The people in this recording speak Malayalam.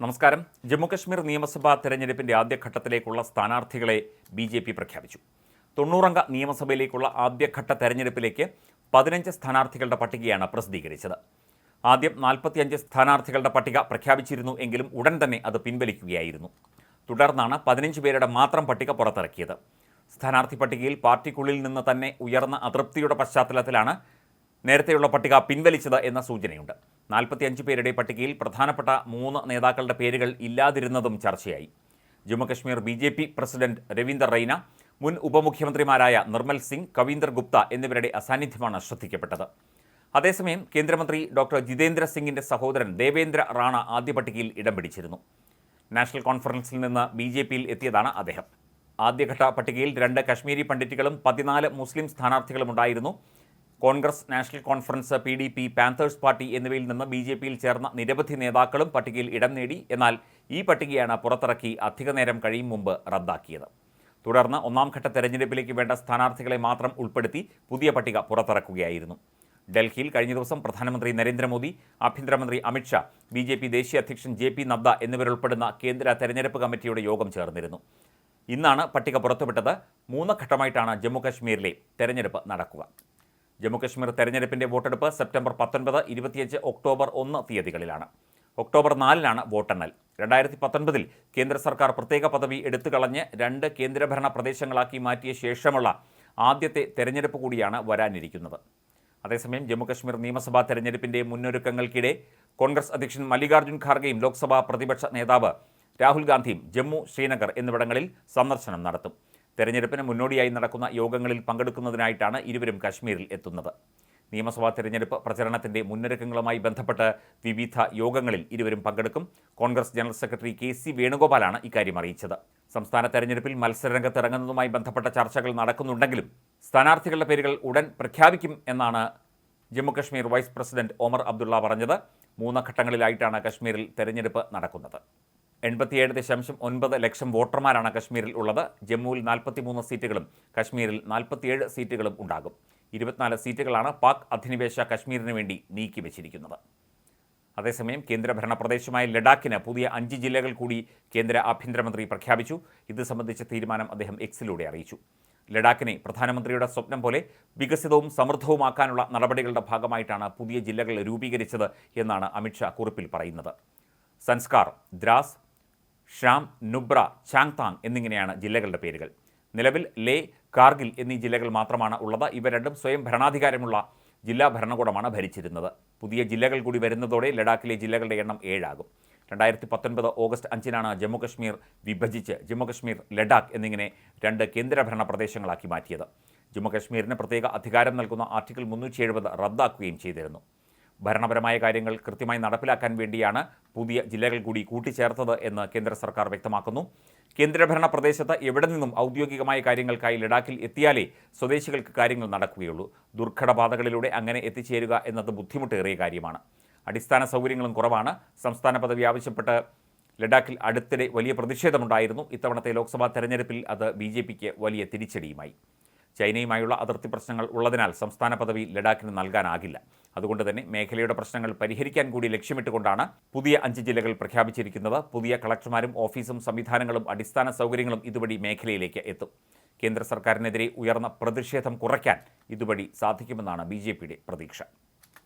നമസ്കാരം. ജമ്മുകശ്മീർ നിയമസഭാ തെരഞ്ഞെടുപ്പിന്റെ ആദ്യഘട്ടത്തിലേക്കുള്ള സ്ഥാനാർത്ഥികളെ ബി ജെ പി പ്രഖ്യാപിച്ചു. തൊണ്ണൂറംഗ നിയമസഭയിലേക്കുള്ള ആദ്യഘട്ട തെരഞ്ഞെടുപ്പിലേക്ക് പതിനഞ്ച് സ്ഥാനാർത്ഥികളുടെ പട്ടികയാണ് പ്രസിദ്ധീകരിച്ചത്. ആദ്യം നാൽപ്പത്തിയഞ്ച് സ്ഥാനാർത്ഥികളുടെ പട്ടിക പ്രഖ്യാപിച്ചിരുന്നു എങ്കിലും ഉടൻ തന്നെ അത് പിൻവലിക്കുകയായിരുന്നു. തുടർന്നാണ് പതിനഞ്ച് പേരുടെ മാത്രം പട്ടിക പുറത്തിറക്കിയത്. സ്ഥാനാർത്ഥി പട്ടികയിൽ പാർട്ടിക്കുള്ളിൽ നിന്ന് തന്നെ ഉയർന്ന അതൃപ്തിയുടെ പശ്ചാത്തലത്തിലാണ് നേരത്തെയുള്ള പട്ടിക പിൻവലിച്ചത് എന്ന സൂചനയുണ്ട്. നാൽപ്പത്തിയഞ്ച് പേരുടെ പട്ടികയിൽ പ്രധാനപ്പെട്ട മൂന്ന് നേതാക്കളുടെ പേരുകൾ ഇല്ലാതിരുന്നതും ചർച്ചയായി. Jammu Kashmir B J P president Ravinder Raina മുൻ ഉപമുഖ്യമന്ത്രിമാരായ നിർമ്മൽ സിംഗ് കവീന്ദർ ഗുപ്ത എന്നിവരുടെ അസാന്നിധ്യമാണ് ശ്രദ്ധിക്കപ്പെട്ടത്. അതേസമയം കേന്ദ്രമന്ത്രി ഡോക്ടർ ജിതേന്ദ്ര സിംഗിന്റെ സഹോദരൻ ദേവേന്ദ്ര റാണ ആദ്യ പട്ടികയിൽ ഇടം പിടിച്ചിരുന്നു. നാഷണൽ കോൺഫറൻസിൽ നിന്ന് ബി ജെ പിയിൽ എത്തിയതാണ് അദ്ദേഹം. ആദ്യഘട്ട പട്ടികയിൽ രണ്ട് കശ്മീരി പണ്ഡിറ്റുകളും പതിനാല് മുസ്ലിം സ്ഥാനാർത്ഥികളും ഉണ്ടായിരുന്നു Congress National Conference P D P Panthers party എന്നിവയിൽ നിന്ന് ബി ജെ പിയിൽ ചേർന്ന നിരവധി നേതാക്കളും പട്ടികയിൽ ഇടം നേടി. എന്നാൽ ഈ പട്ടികയാണ് പുറത്തിറക്കി അധിക നേരം കഴിയും മുമ്പ് റദ്ദാക്കിയത്. തുടർന്ന് ഒന്നാം ഘട്ട തെരഞ്ഞെടുപ്പിലേക്ക് വേണ്ട സ്ഥാനാർത്ഥികളെ മാത്രം ഉൾപ്പെടുത്തി പുതിയ പട്ടിക പുറത്തിറക്കുകയായിരുന്നു. ഡൽഹിയിൽ കഴിഞ്ഞ ദിവസം പ്രധാനമന്ത്രി നരേന്ദ്രമോദി ആഭ്യന്തരമന്ത്രി അമിത്ഷാ ബി ജെ പി ദേശീയ അധ്യക്ഷൻ ജെ പി നദ്ദ എന്നിവരുൾപ്പെടുന്ന കേന്ദ്ര തെരഞ്ഞെടുപ്പ് കമ്മിറ്റിയുടെ യോഗം ചേർന്നിരുന്നു. ഇന്നാണ് പട്ടിക പുറത്തുവിട്ടത്. മൂന്ന് ഘട്ടമായിട്ടാണ് ജമ്മുകാശ്മീരിലെ തെരഞ്ഞെടുപ്പ് നടക്കുക. ജമ്മുകശ്മീർ തെരഞ്ഞെടുപ്പിന്റെ വോട്ടെടുപ്പ് സെപ്റ്റംബർ പത്തൊൻപത് ഇരുപത്തിയഞ്ച് ഒക്ടോബർ ഒന്ന് തീയതികളിലാണ്. ഒക്ടോബർ നാലിനാണ് വോട്ടെണ്ണൽ. രണ്ടായിരത്തി പത്തൊൻപതിൽ കേന്ദ്ര സർക്കാർ പ്രത്യേക പദവി എടുത്തു കളഞ്ഞ് രണ്ട് കേന്ദ്രഭരണ പ്രദേശങ്ങളാക്കി മാറ്റിയ ശേഷമുള്ള ആദ്യത്തെ തെരഞ്ഞെടുപ്പ് കൂടിയാണ് വരാനിരിക്കുന്നത്. അതേസമയം ജമ്മുകശ്മീർ നിയമസഭാ തെരഞ്ഞെടുപ്പിന്റെ മുന്നൊരുക്കങ്ങൾക്കിടെ കോൺഗ്രസ് അധ്യക്ഷൻ മല്ലികാർജുൻ ഖാർഗെയും ലോക്സഭാ പ്രതിപക്ഷ നേതാവ് രാഹുൽ ഗാന്ധിയും ജമ്മു ശ്രീനഗർ എന്നിവിടങ്ങളിൽ സന്ദർശനം നടത്തും. തെരഞ്ഞെടുപ്പിന് മുന്നോടിയായി നടക്കുന്ന യോഗങ്ങളിൽ പങ്കെടുക്കുന്നതിനായിട്ടാണ് ഇരുവരും കശ്മീരിൽ എത്തുന്നത്. നിയമസഭാ തെരഞ്ഞെടുപ്പ് പ്രചരണത്തിന്റെ മുന്നൊരുക്കങ്ങളുമായി ബന്ധപ്പെട്ട് വിവിധ യോഗങ്ങളിൽ ഇരുവരും പങ്കെടുക്കും. Congress general secretary K C വേണുഗോപാലാണ് ഇക്കാര്യം അറിയിച്ചത്. സംസ്ഥാന തെരഞ്ഞെടുപ്പിൽ മത്സരരംഗത്ത് ഇറങ്ങുന്നതുമായി ബന്ധപ്പെട്ട ചർച്ചകൾ നടക്കുന്നുണ്ടെങ്കിലും സ്ഥാനാർത്ഥികളുടെ പേരുകൾ ഉടൻ പ്രഖ്യാപിക്കും എന്നാണ് ജമ്മുകശ്മീർ വൈസ് പ്രസിഡന്റ് ഒമർ അബ്ദുള്ള പറഞ്ഞത്. മൂന്ന് ഘട്ടങ്ങളിലായിട്ടാണ് കശ്മീരിൽ തെരഞ്ഞെടുപ്പ് നടക്കുന്നത്. എൺപത്തിയേഴ് ദശാംശം ഒൻപത് ലക്ഷം വോട്ടർമാരാണ് കശ്മീരിൽ ഉള്ളത്. ജമ്മുവിൽ നാൽപ്പത്തിമൂന്ന് സീറ്റുകളും കശ്മീരിൽ നാൽപ്പത്തിയേഴ് സീറ്റുകളും ഉണ്ടാകും. ഇരുപത്തിനാല് സീറ്റുകളാണ് പാക് അധിനിവേശ കശ്മീരിന് വേണ്ടി നീക്കിവച്ചിരിക്കുന്നത് അതേസമയം കേന്ദ്രഭരണ പ്രദേശമായ ലഡാക്കിന് പുതിയ അഞ്ച് ജില്ലകൾ കൂടി കേന്ദ്ര ആഭ്യന്തരമന്ത്രി പ്രഖ്യാപിച്ചു. ഇത് സംബന്ധിച്ച തീരുമാനം അദ്ദേഹം എക്സിലൂടെ അറിയിച്ചു. ലഡാക്കിനെ പ്രധാനമന്ത്രിയുടെ സ്വപ്നം പോലെ വികസിതവും സമൃദ്ധവുമാക്കാനുള്ള നടപടികളുടെ ഭാഗമായിട്ടാണ് പുതിയ ജില്ലകൾ രൂപീകരിച്ചത് എന്നാണ് അമിത്ഷാ കുറിപ്പിൽ പറയുന്നത്. സൻസ്കാർ ദ്രാസ് ഷാം നുബ്ര ചാങ്താങ് എന്നിങ്ങനെയാണ് ജില്ലകളുടെ പേരുകൾ. നിലവിൽ ലേ കാർഗിൽ എന്നീ ജില്ലകൾ മാത്രമാണ് ഉള്ളത്. ഇവ രണ്ടും സ്വയം ഭരണാധികാരമുള്ള ജില്ലാ ഭരണകൂടമാണ് ഭരിച്ചിരുന്നത്. പുതിയ ജില്ലകൾ കൂടി വരുന്നതോടെ ലഡാക്കിലെ ജില്ലകളുടെ എണ്ണം ഏഴാകും. രണ്ടായിരത്തി പത്തൊൻപത് ഓഗസ്റ്റ് അഞ്ചിനാണ് ജമ്മുകശ്മീർ വിഭജിച്ച് ജമ്മുകശ്മീർ ലഡാക്ക് എന്നിങ്ങനെ രണ്ട് കേന്ദ്രഭരണ പ്രദേശങ്ങളാക്കി മാറ്റിയത്. ജമ്മുകശ്മീരിന് പ്രത്യേക അധികാരം നൽകുന്ന ആർട്ടിക്കിൾ മുന്നൂറ്റി എഴുപത് റദ്ദാക്കുകയും ചെയ്തിരുന്നു. ഭരണപരമായ കാര്യങ്ങൾ കൃത്യമായി നടപ്പിലാക്കാൻ വേണ്ടിയാണ് പുതിയ ജില്ലകൾ കൂടി കൂട്ടിച്ചേർത്തത് എന്ന് കേന്ദ്ര സർക്കാർ വ്യക്തമാക്കുന്നു. കേന്ദ്രഭരണ പ്രദേശത്ത് എവിടെ നിന്നും ഔദ്യോഗികമായ കാര്യങ്ങൾക്കായി ലഡാക്കിൽ എത്തിയാലേ സ്വദേശികൾക്ക് കാര്യങ്ങൾ നടക്കുകയുള്ളൂ. ദുർഘടപാതകളിലൂടെ അങ്ങനെ എത്തിച്ചേരുക എന്നത് ബുദ്ധിമുട്ടേറിയ കാര്യമാണ്. അടിസ്ഥാന സൗകര്യങ്ങളും കുറവാണ്. സംസ്ഥാന പദവി ആവശ്യപ്പെട്ട് ലഡാക്കിൽ അടുത്തിടെ വലിയ പ്രതിഷേധമുണ്ടായിരുന്നു. ഇത്തവണത്തെ ലോക്സഭാ തെരഞ്ഞെടുപ്പിൽ അത് ബി വലിയ തിരിച്ചടിയുമായി. ചൈനയുമായുള്ള അതിർത്തി പ്രശ്നങ്ങൾ ഉള്ളതിനാൽ സംസ്ഥാന പദവി ലഡാക്കിന് നൽകാനാകില്ല. അതുകൊണ്ട് തന്നെ മേഖലയുടെ പ്രശ്നങ്ങൾ പരിഹരിക്കാൻ കൂടി ലക്ഷ്യമിട്ടുകൊണ്ടാണ് പുതിയ അഞ്ച് ജില്ലകൾ പ്രഖ്യാപിച്ചിരിക്കുന്നത്. പുതിയ കളക്ടർമാരും ഓഫീസും സംവിധാനങ്ങളും അടിസ്ഥാന സൗകര്യങ്ങളും ഇതുവഴി മേഖലയിലേക്ക് എത്തും. കേന്ദ്ര സർക്കാരിനെതിരെ ഉയർന്ന പ്രതിഷേധം കുറയ്ക്കാൻ ഇതുവഴി സാധിക്കുമെന്നാണ് ബി പ്രതീക്ഷ.